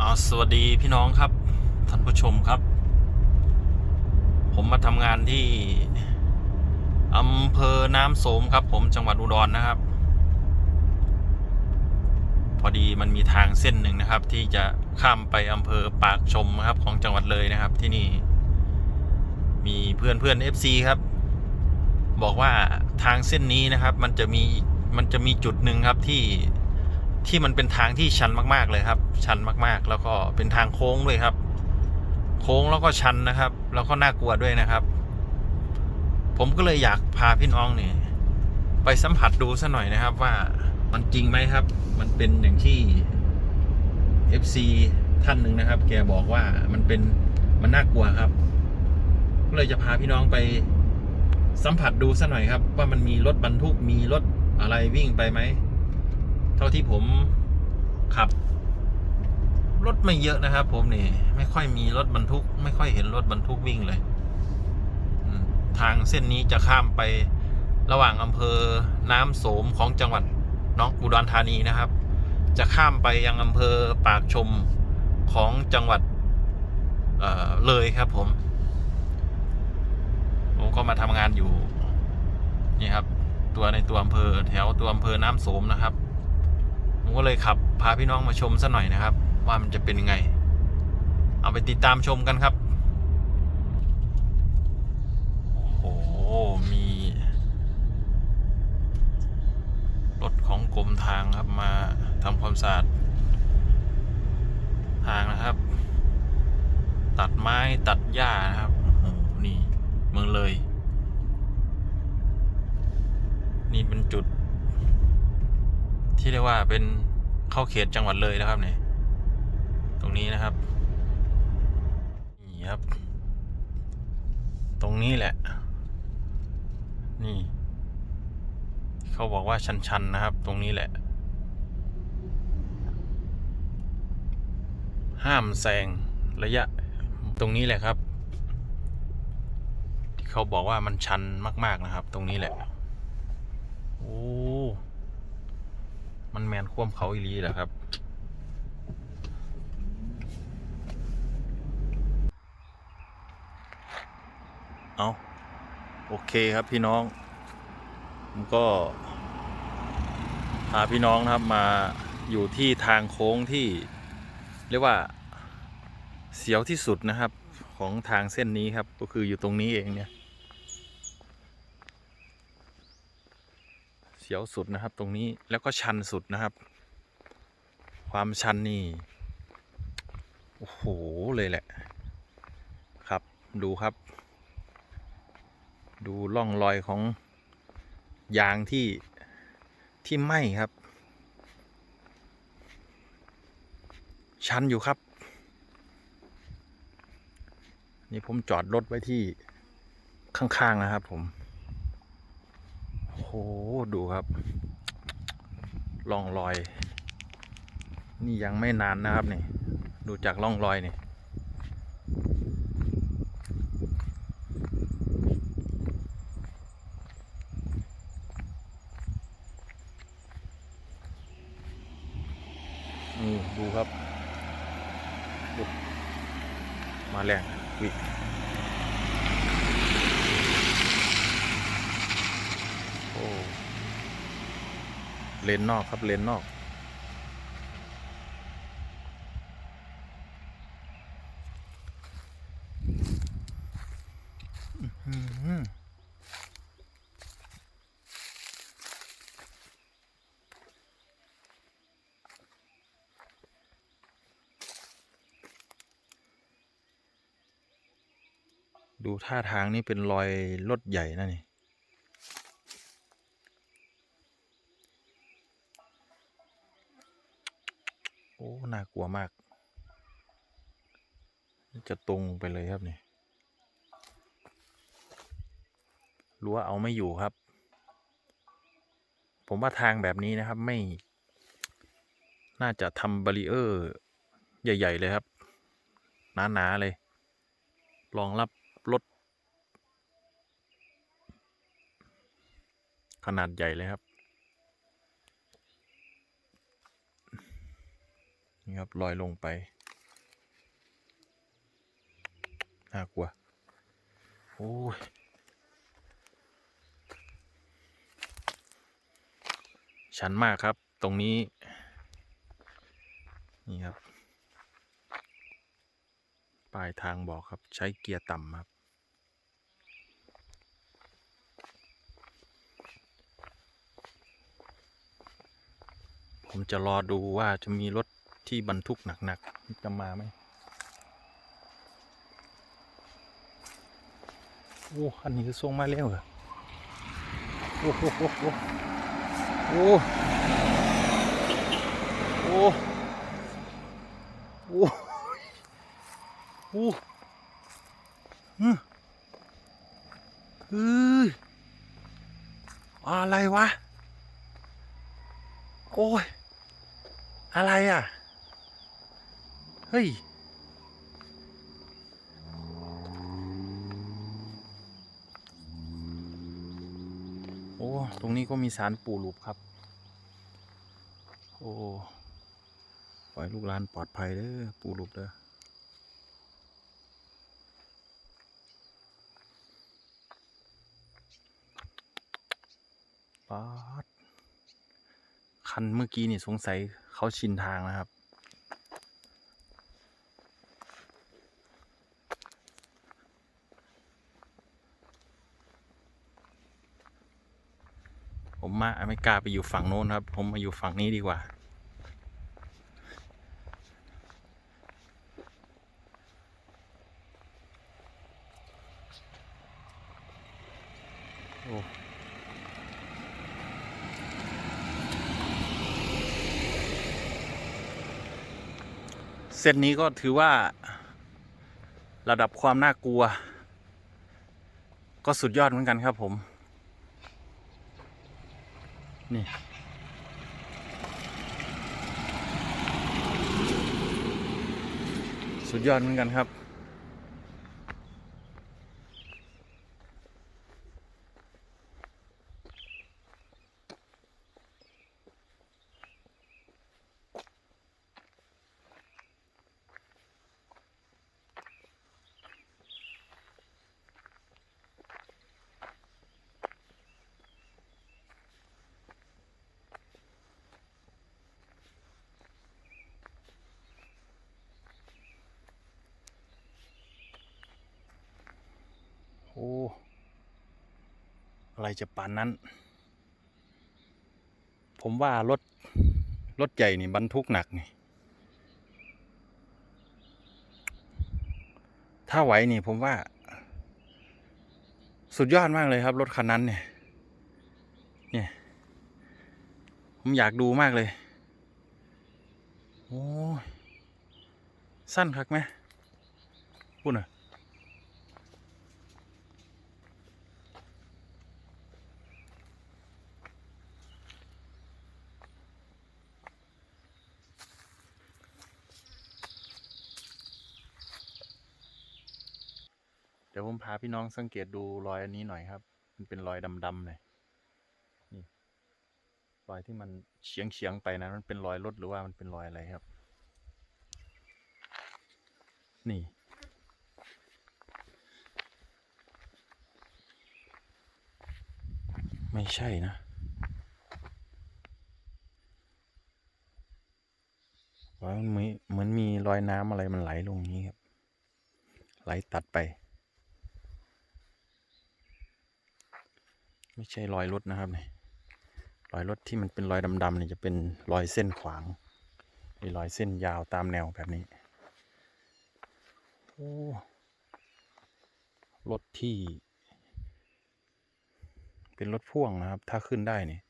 อสวัสดีพี่น้องครับ ท่านผู้ชมครับ ผมมาทำงานที่อำเภอน้ำโสมครับ ผมจังหวัดอุดรนะครับ พอดีมันมีทางเส้นหนึ่งนะครับ ที่จะข้ามไปอำเภอปากชมครับ ของจังหวัดเลยนะครับ ที่นี่ มีเพื่อนเพื่อน FC ครับ บอกว่าทางเส้นนี้นะครับ มันจะมีมันจะมีจุดหนึ่งครับที่ ที่มันเป็นทางที่ชันมากๆเลยครับ ชันมากๆ แล้วก็เป็นทางโค้งด้วยครับ โค้งแล้วก็ชันนะครับ แล้วก็น่ากลัวด้วยนะครับ ผมก็เลยอยากพาพี่น้องเนี่ยไปสัมผัสดูสัหน่อยนะครับว่ามันจริงไหมครับ มันเป็นอย่างที่ FC ท่านหนึ่งนะครับ แกบอกว่ามันเป็นมันน่ากลัวครับ ก็เลยจะพาพี่น้องไปสัมผัสดูสัหน่อยครับ ว่ามันมีรถบรรทุกมีรถอะไรวิ่งไปไหม เท่าที่ผมขับ รถไม่เยอะนะครับ ผมนี่ ไม่ค่อยมีรถบรรทุก ไม่ค่อยเห็นรถบรรทุกวิ่งเลยทางเส้นนี้จะข้ามไประหว่างอำเภอน้ำโสมของจังหวัดน้องอุดรธานีนะครับ จะข้ามไปยังอำเภอปากชมของจังหวัดเเลยครับผม ผมก็มาทำงานอยู่ นี่ครับ ตัวในตัวอำเภอแถวตัวอำเภอน้ำโสมนะครับ ผมก็เลยขับพาพี่น้องมาชมสัหน่อยนะครับ ว่ามันจะเป็นยังไง เอาไปติดตามชมกันครับ โอ้โห มี รถของกรมทางครับมาทำความสะอาดทางนะครับ ตัดไม้ตัดหญ้านะครับโอ้โหนี่เมืองเลย นี่เป็นจุด ที่เรียกว่าเป็นเข้าเขตจังหวัดเลยนะครับเนี่ยตรงนี้นะครับนี่ครับ ตรงนี้แหละ นี่ เขาบอกว่าชันๆนะครับ ตรงนี้แหละ ห้ามแซงระยะ ตรงนี้แหละครับที่เขาบอกว่ามันชันมาก ๆนะครับ ตรงนี้แหละ โอ้ มันแมนคว่ำเขาอีลีเหรอครับ เอาโอเคครับพี่น้อง ผมก็ พาพี่น้องนะครับมาอยู่ที่ทางโค้งที่ เรียกว่าเสียวที่สุดนะครับ ของทางเส้นนี้ครับ ก็คืออยู่ตรงนี้เองเนี่ย สียวสุดนะครับ ตรงนี้แล้วก็ชันสุดนะครับ ความชันนี่โอ้โหเลยแหละ ครับดูครับ ดูร่องรอยของยางที่ที่ไหมครับ ชันอยู่ครับ นี่ผมจอดรถไว้ที่ข้าง ๆ นะครับผม ดูครับร่องรอย นี่ยังไม่นานนะครับนี่ ดูจากร่องรอยนี่นี่ดูครับ มาแรงวิ อ้เลนนอกครับเลนนอก ดูท่าทางนี่เป็นรอยรถใหญ่นะนี่ น่ากลัวมาก จะตรงไปเลยครับนี่รั้วเอาไม่อยู่ครับ ผมว่าทางแบบนี้นะครับไม่ น่าจะทำบารีเออร์ใหญ่ ๆ เลยครับ หนา ๆ เลย รองรับรถขนาดใหญ่เลยครับ นี่ครับลอยลงไป น่ากลัว โอ้ยชันมากครับ ตรงนี้ นี่ครับ ปลายทางบอกครับใช้เกียร์ต่ำครับผมจะรอดูว่าจะมีรถ ที่บรรทุกหนักๆจะมาไหมโอ้อันนี้คือส่งมาเร็วเหรอโอ้โหโอ้โหโอ้โอ้โอ้โอ้ฮึเฮ้ยอะไรวะ โอ้ย อะไรอะ ฮ้ย โอ้ ตรงนี้ก็มีสารปู่หลุบครับ โอ้ ปล่อยลูกหลานปลอดภัยเด้อ ปู่หลุบเด้อป๊าดคันเมื่อกี้นี่สงสัยเขาชินทางนะครับ ผมมาไม่กล้าไปอยู่ฝั่งโน้นครับ ผมมาอยู่ฝั่งนี้ดีกว่า โอ้เส้นนี้ก็ถือว่า ระดับความน่ากลัว ก็สุดยอดเหมือนกันครับผม นี่สุดยอดเหมือนกันครับ โอ้ อะไรจะปานนั้น ผมว่ารถ รถใหญ่นี่บรรทุกหนักนี่ถ้าไหวนี่ผมว่า สุดยอดมากเลยครับ รถคันนั้นเนี่ย เนี่ย ผมอยากดูมากเลย โอ้สั้นคักไหมพูดหน่อย ดี๋ยวผมพาพี่น้องสังเกตดูรอยอันนี้หน่อยครับ มันเป็นรอยดำๆเลยนี่รอยที่มันเฉียงเฉียงไปนะมันเป็นรอยรถหรือว่ามันเป็นรอยอะไรครับ นี่ ไม่ใช่นะรอยมันมีเหมือนมีรอยน้ำอะไรมันไหลลงอย่างนี้ครับ ไหลตัดไป ไม่ใช่รอยรถนะครับเนี่ยรอยรถที่มันเป็นรอยดำๆเนี่ยจะเป็นรอยเส้นขวางมีรอยเส้นยาวตามแนวแบบนี้โอ้รถที่ เป็นรถพ่วงนะครับ ถ้าขึ้นได้เนี่ย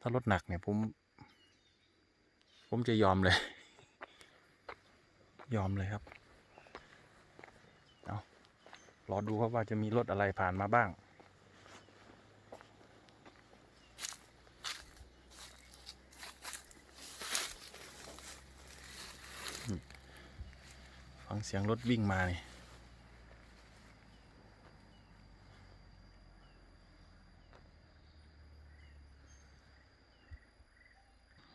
ถ้ารถหนักเนี่ยผมผมจะยอมเลย ยอมเลยครับ เอารอดูครับว่าจะมีรถอะไรผ่านมาบ้าง เสียงรถวิ่งมานี่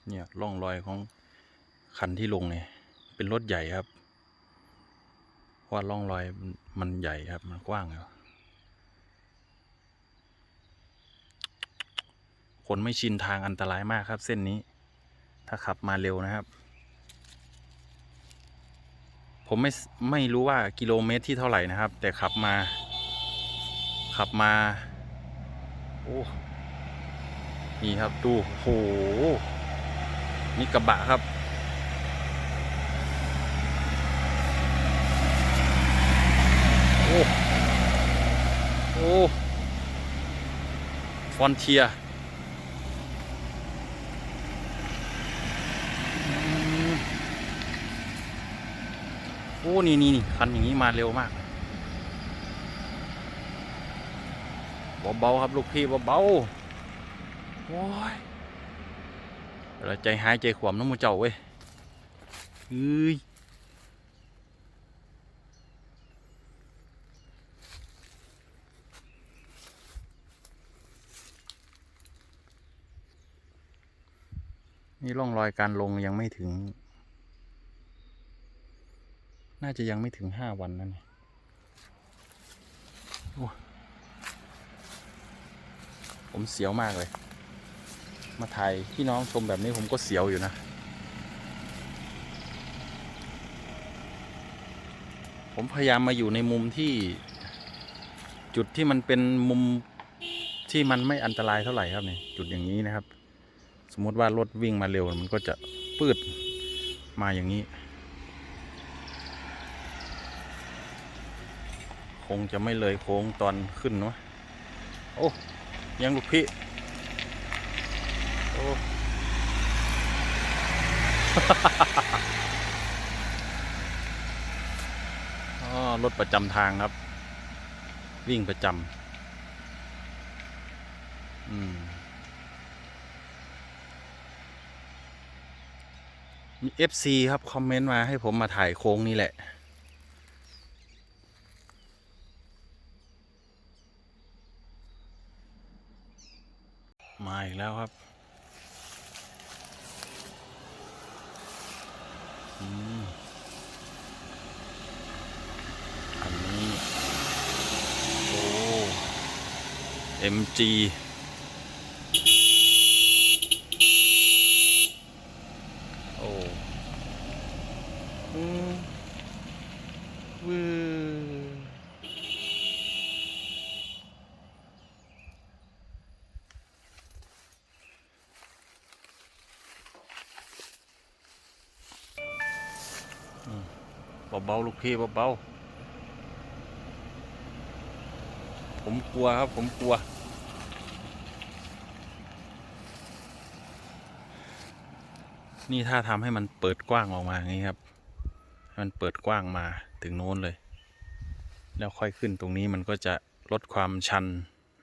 เนี่ยร่องรอยของคันที่ลงเนี่ยเป็นรถใหญ่ครับเพราะว่าร่องรอยมันมันใหญ่ครับมันกว้างอยู่คนไม่ชินทางอันตรายมากครับ เส้นนี้ ถ้าขับมาเร็วนะครับ ผมไม่ไม่รู้ว่ากิโลเมตรที่เท่าไหร่นะครับ แต่ขับมา ขับมา โอ้นี่ครับดูโหนี่กระบะครับโอ้โอ้ฟอนเทีย อ้นี่นี่นี่คันอย่างนี้มาเร็วมากเบาๆครับลูกพี่เบาๆโอ้ยเราใจหายใจขวมน้ำมูเจ้าเว้ยเฮ้ยนี่ร่องรอยการลงยังไม่ถึง น่าจะยังไม่ถึงห้าวันนั่นผมเสียวมากเลย มาถ่ายพี่น้องชมแบบนี้ผมก็เสียวอยู่นะ ผมพยายามมาอยู่ในมุมที่ จุดที่มันเป็นมุมที่มันไม่อันตรายเท่าไหร่ครับเนี่ยจุดอย่างนี้นะครับ สมมติว่ารถวิ่งมาเร็วมันก็จะปืดมาอย่างนี้ คงจะไม่เลยโค้งตอนขึ้นเนาะโอ้ยังลูกพี่โอ้อ๋อรถประจำทางครับ วิ่งประจำอืมมี FC ครับ คอมเมนต์มาให้ผมมาถ่ายโค้งนี่แหละ มาอีกแล้วครับอืมอันนี้ โอ้ MG โอ้อืมวืออืม เบาๆลูกพี่เบาๆผมกลัวครับ ผมกลัว นี่ถ้าทำให้มันเปิดกว้างออกมาอย่างนี้ครับ มันเปิดกว้างมาถึงโน้นเลย แล้วค่อยขึ้นตรงนี้มันก็จะลดความชัน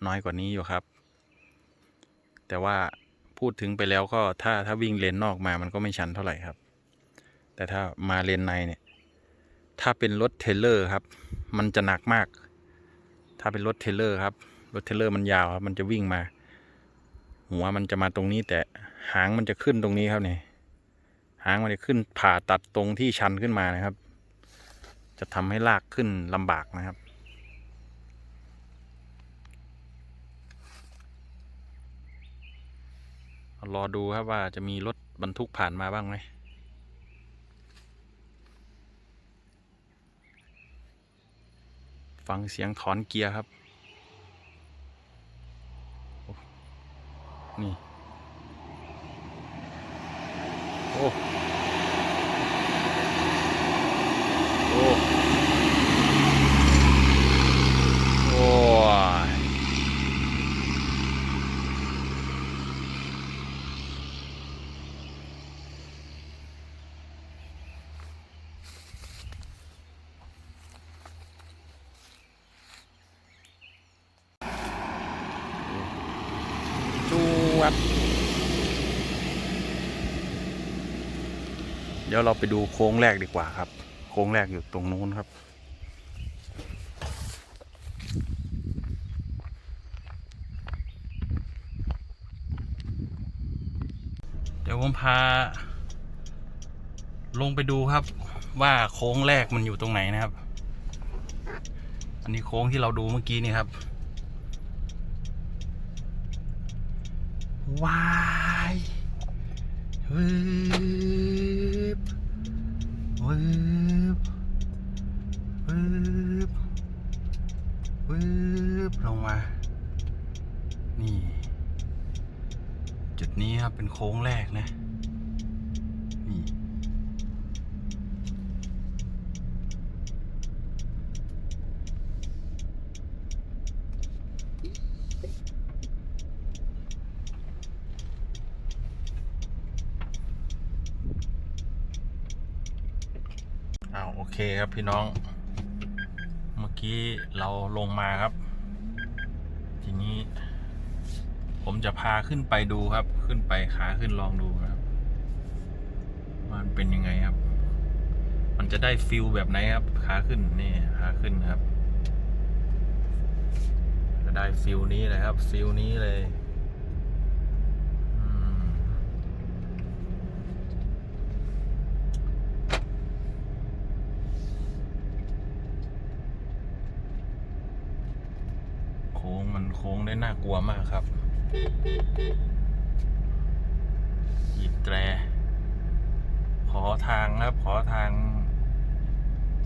น้อยกว่านี้อยู่ครับ แต่ว่าพูดถึงไปแล้วก็ถ้าถ้าวิ่งเลนนอกมามันก็ไม่ชันเท่าไหร่ครับ แต่ถ้ามาเลนในเนี่ย ถ้าเป็นรถเทเลอร์ครับ มันจะหนักมาก ถ้าเป็นรถเทเลอร์ครับ รถเทเลอร์มันยาวครับ มันจะวิ่งมา หัวมันจะมาตรงนี้ แต่หางมันจะขึ้นตรงนี้ครับเนี่ยหางมันจะขึ้นผ่าตัดตรงที่ชันขึ้นมานะครับ จะทำให้ลากขึ้นลำบากนะครับรอดูครับว่าจะมีรถบรรทุกผ่านมาบ้างไหม ฟังเสียงถอนเกียร์ครับ นี่ โอ้ โอ้ยจวด เดี๋ยวเราไปดูโค้งแรกดีกว่าครับ โค้งแรกอยู่ตรงนู้นครับ เดี๋ยวผมพา ลงไปดูครับว่าโค้งแรกมันอยู่ตรงไหนนะครับ อันนี้โค้งที่เราดูเมื่อกี้นี่ครับ ว้าย วืบวืบวืบวืบลงมา นี่ จุดนี้ครับเป็นโค้งแรกนะ นี่ อ้าวโอ เคครับพี่น้อง เมื่อกี้เราลงมาครับ ทีนี้ ผมจะพาขึ้นไปดูครับ ขึ้นไปขาขึ้นลองดูครับมันเป็นยังไงครับ มันจะได้ฟิลแบบไหนครับ ขาขึ้นนี่ขาขึ้นครับ จะได้ฟิลนี้เลยครับ ฟิลนี้เลยอืม โค้งมันโค้งได้น่ากลัวมากครับบีบแตร ขอทางครับ ขอทาง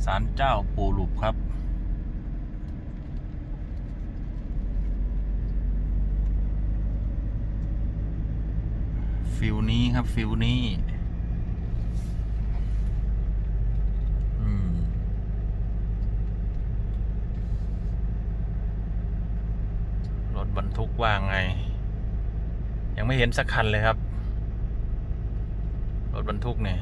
ศาลเจ้าปู่หลุบครับ ฟิลนี้ครับ ฟิลนี้ อืม รถบรรทุกว่าไง ยังไม่เห็นสักคันเลยครับ รถบรรทุกเนี่ย